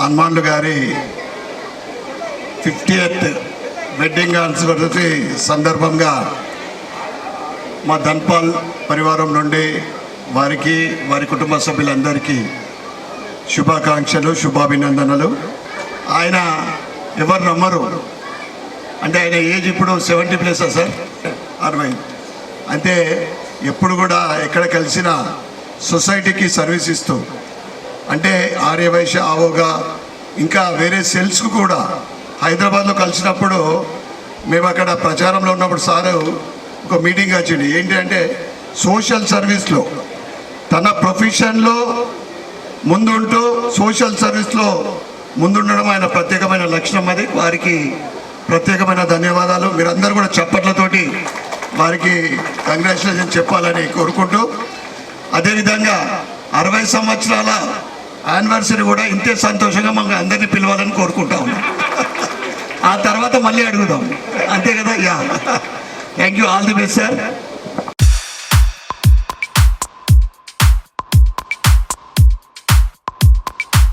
హనుమాన్లు గారి fifty eighth wedding anniversary సందర్భంగా మా ధన్పాల్ పరివారం నుండి వారికి వారి కుటుంబ సభ్యులందరికీ శుభాకాంక్షలు శుభాభినందనలు. ఆయన ఎవరు నమ్మరు? అంటే ఆయన ఏజ్ ఇప్పుడు సెవెంటీ ప్లస్ సార్? అరవై. అంటే ఎప్పుడు కూడా ఎక్కడ కలిసినా సొసైటీకి సర్వీస్ ఇస్తూ అంటే ఆర్యవైశ్య ఆవోగా ఇంకా వేరే సెల్స్కు కూడా హైదరాబాద్లో కలిసినప్పుడు మేము అక్కడ ప్రచారంలో ఉన్నప్పుడు సారు ఒక మీటింగ్ వచ్చింది. ఏంటి అంటే సోషల్ సర్వీస్లో తన ప్రొఫెషన్లో ముందుంటూ సోషల్ సర్వీస్లో ముందుండడం ఆయన ప్రత్యేకమైన లక్షణం అది. వారికి ప్రత్యేకమైన ధన్యవాదాలు. మీరందరూ కూడా చప్పట్లతోటి వారికి కంగ్రాచులేషన్ చెప్పాలని కోరుకుంటూ అదేవిధంగా అరవై సంవత్సరాల యానివర్సరీ కూడా ఇంతే సంతోషంగా మనం అందరినీ పిలవాలని కోరుకుంటా ఉన్నాం. ఆ తర్వాత మళ్ళీ అడుగుదాం. అంతే కదా? Yeah. Thank you all the best sir